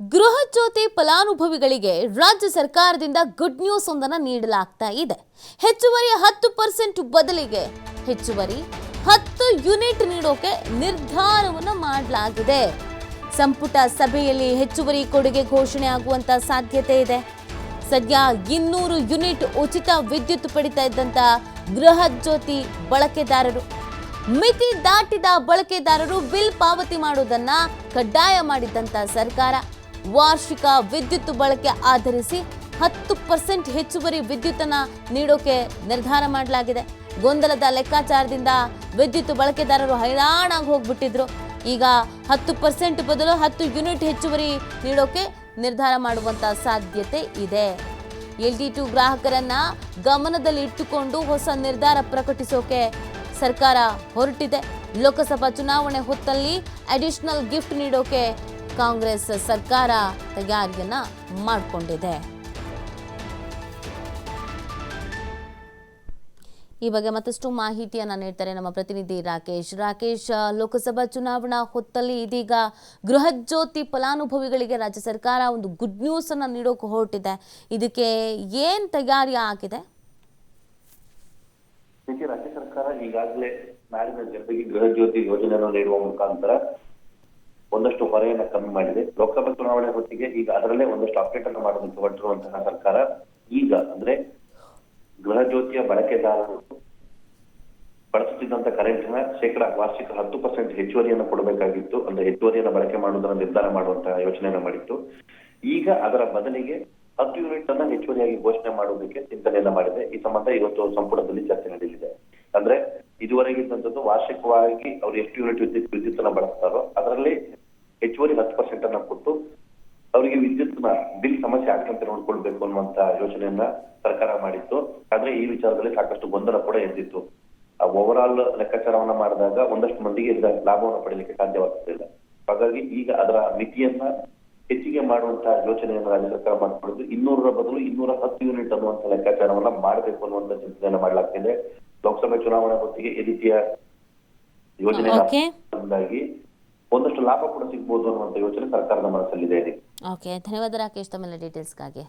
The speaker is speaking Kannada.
ಗೃಹ ಜ್ಯೋತಿ ಫಲಾನುಭವಿಗಳಿಗೆ ರಾಜ್ಯ ಸರ್ಕಾರದಿಂದ ಗುಡ್ ನ್ಯೂಸ್ ಒಂದನ್ನು ನೀಡಲಾಗ್ತಾ ಇದೆ. ಹೆಚ್ಚುವರಿ ಹತ್ತು ಪರ್ಸೆಂಟ್ ಬದಲಿಗೆ ಹೆಚ್ಚುವರಿ ಹತ್ತು ಯೂನಿಟ್ ನೀಡೋಕೆ ನಿರ್ಧಾರವನ್ನು ಮಾಡಲಾಗಿದೆ. ಸಂಪುಟ ಸಭೆಯಲ್ಲಿ ಹೆಚ್ಚುವರಿ ಕೊಡುಗೆ ಘೋಷಣೆ ಆಗುವಂತ ಸಾಧ್ಯತೆ ಇದೆ. ಸದ್ಯ ಇನ್ನೂರು ಯೂನಿಟ್ ಉಚಿತ ವಿದ್ಯುತ್ ಪಡಿತಾ ಇದ್ದಂತ ಗೃಹ ಜ್ಯೋತಿ ಬಳಕೆದಾರರು. ಮಿತಿ ದಾಟಿದ ಬಳಕೆದಾರರು ಬಿಲ್ ಪಾವತಿ ಮಾಡುವುದನ್ನ ಕಡ್ಡಾಯ ಮಾಡಿದ್ದಂತ ಸರ್ಕಾರ. ವಾರ್ಷಿಕ ವಿದ್ಯುತ್ ಬಳಕೆ ಆಧರಿಸಿ ಹತ್ತು ಪರ್ಸೆಂಟ್ ಹೆಚ್ಚುವರಿ ವಿದ್ಯುತ್ತನ್ನು ನೀಡೋಕೆ ನಿರ್ಧಾರ ಮಾಡಲಾಗಿದೆ. ಗೊಂದಲದ ಲೆಕ್ಕಾಚಾರದಿಂದ ವಿದ್ಯುತ್ ಬಳಕೆದಾರರು ಹೈರಾಣಾಗಿ ಹೋಗ್ಬಿಟ್ಟಿದ್ರು. ಈಗ ಹತ್ತು ಪರ್ಸೆಂಟ್ ಬದಲು ಹತ್ತು ಯೂನಿಟ್ ಹೆಚ್ಚುವರಿ ನೀಡೋಕೆ ನಿರ್ಧಾರ ಮಾಡುವಂತ ಸಾಧ್ಯತೆ ಇದೆ. ಎಲ್ ಡಿ ಟು ಗ್ರಾಹಕರನ್ನ ಗಮನದಲ್ಲಿ ಇಟ್ಟುಕೊಂಡು ಹೊಸ ನಿರ್ಧಾರ ಪ್ರಕಟಿಸೋಕೆ ಸರ್ಕಾರ ಹೊರಟಿದೆ. ಲೋಕಸಭಾ ಚುನಾವಣೆ ಹೊತ್ತಲ್ಲಿ ಅಡಿಷನಲ್ ಗಿಫ್ಟ್ ನೀಡೋಕೆ ಕಾಂಗ್ರೆಸ್ ಸರ್ಕಾರ ತಯಾರಿಯನ್ನ ಮಾಡಿಕೊಂಡಿದೆ. ಈ ಬಗ್ಗೆ ಮತ್ತಷ್ಟು ಮಾಹಿತಿಯನ್ನ ನೀಡ್ತಾರೆ ನಮ್ಮ ಪ್ರತಿನಿಧಿ ರಾಕೇಶ್. ರಾಕೇಶ್, ಲೋಕಸಭಾ ಚುನಾವಣಾ ಹೊತ್ತಲ್ಲಿ ಇದೀಗ ಗೃಹಜ್ಯೋತಿ ಫಲಾನುಭವಿಗಳಿಗೆ ರಾಜ್ಯ ಸರ್ಕಾರ ಒಂದು ಗುಡ್ ನ್ಯೂಸ್ ಅನ್ನ ನೀಡೋಕೆ ಹೊರಟಿದೆ. ಇದಕ್ಕೆ ಏನ್ ತಯಾರಿ ಆಗಿದೆ? ರಾಜ್ಯ ಸರ್ಕಾರ ಈಗಾಗಲೇ ನಾಡಿನ ಜನತೆಗೆ ಗೃಹ ಜ್ಯೋತಿ ಯೋಜನೆಯನ್ನು ನೀಡುವ ಮುಖಾಂತರ ಒಂದಷ್ಟು ಹೊರೆಯನ್ನ ಕಮ್ಮಿ ಮಾಡಿದೆ. ಲೋಕಸಭಾ ಚುನಾವಣೆ ಹೊತ್ತಿಗೆ ಈಗ ಅದರಲ್ಲೇ ಒಂದಷ್ಟು ಅಪ್ಡೇಟ್ ಅನ್ನು ಮಾಡೋದಕ್ಕೆ ಹೊರಟಿರುವಂತಹ ಸರ್ಕಾರ ಈಗ ಅಂದ್ರೆ ಗೃಹ ಜ್ಯೋತಿಯ ಬಳಕೆದಾರರು ಬಳಸುತ್ತಿದ್ದಂತ ಕರೆಂಟಿನ ಶೇಕಡ ವಾರ್ಷಿಕ ಹತ್ತು ಪರ್ಸೆಂಟ್ ಹೆಚ್ಚುವರಿಯನ್ನು ಕೊಡಬೇಕಾಗಿತ್ತು. ಅಂದ್ರೆ ಹೆಚ್ಚುವರಿಯನ್ನು ಬಳಕೆ ಮಾಡುವುದನ್ನು ನಿರ್ಧಾರ ಮಾಡುವಂತಹ ಯೋಚನೆಯನ್ನು ಮಾಡಿತ್ತು. ಈಗ ಅದರ ಬದಲಿಗೆ ಹತ್ತು ಯೂನಿಟ್ ಅನ್ನ ಹೆಚ್ಚುವರಿಯಾಗಿ ಘೋಷಣೆ ಮಾಡುವುದಕ್ಕೆ ಚಿಂತನೆಯನ್ನ ಮಾಡಿದೆ. ಈ ಸಂಬಂಧ ಇವತ್ತು ಸಂಪುಟದಲ್ಲಿ ಚರ್ಚೆ ನಡೆಯಲಿದೆ. ಅಂದ್ರೆ ಇದುವರೆಗಿದ್ದಂಥದ್ದು ವಾರ್ಷಿಕವಾಗಿ ಅವ್ರು ಎಷ್ಟು ಯೂನಿಟ್ ವಿದ್ಯುತ್ ವಿದ್ಯುತ್ ಅನ್ನ ಬಳಸ್ತಾರೋ ಪರ್ಸೆಂಟ್ ಅನ್ನ ಕೊಟ್ಟು ಅವರಿಗೆ ವಿದ್ಯುತ್ ಬಿಲ್ ಸಮಸ್ಯೆ ಆಗದಂತೆ ನೋಡ್ಕೊಳ್ಬೇಕು ಅನ್ನುವಂತ ಯೋಚನೆಯನ್ನ ಸರ್ಕಾರ ಮಾಡಿತ್ತು. ಆದ್ರೆ ಈ ವಿಚಾರದಲ್ಲಿ ಸಾಕಷ್ಟು ಗೊಂದಲ ಕೂಡ ಎದ್ದಿತ್ತು. ಓವರ್ ಆಲ್ ಲೆಕ್ಕಾಚಾರವನ್ನ ಮಾಡಿದಾಗ ಒಂದಷ್ಟು ಮಂದಿಗೆ ಇದರ ಲಾಭವನ್ನು ಪಡೆಯಲಿಕ್ಕೆ ಸಾಧ್ಯವಾಗ್ತಿಲ್ಲ ಹಾಗಾಗಿ ಈಗ ಅದರ ಮಿತಿಯನ್ನ ಹೆಚ್ಚಿಗೆ ಮಾಡುವಂತಹ ಯೋಚನೆಯನ್ನು ರಾಜ್ಯ ಸರ್ಕಾರ ಮಾಡಿಕೊಂಡಿದ್ದು ಇನ್ನೂರರ ಬದಲು ಇನ್ನೂರ ಹತ್ತು ಯೂನಿಟ್ ಅನ್ನುವಂತ ಲೆಕ್ಕಾಚಾರವನ್ನ ಮಾಡಬೇಕು ಅನ್ನುವಂತ ಚಿಂತನೆಯನ್ನ ಮಾಡಲಾಗ್ತಿದೆ. ಲೋಕಸಭೆ ಚುನಾವಣೆ ಹೊತ್ತಿಗೆ ಈ ರೀತಿಯ ಯೋಜನೆ ಒಂದಷ್ಟು ಲಾಭ ಕೂಡ ಸಿಗ್ಬೋದು ಅನ್ನುವಂತ ಯೋಚನೆ ಸರ್ಕಾರದ ಮನಸ್ಸಲ್ಲಿದೆ ಓಕೆ ಧನ್ಯವಾದ ರಾಕೇಶ್ ತಮ್ಮೆಲ್ಲ ಡೀಟೇಲ್ಸ್ಗಾಗಿ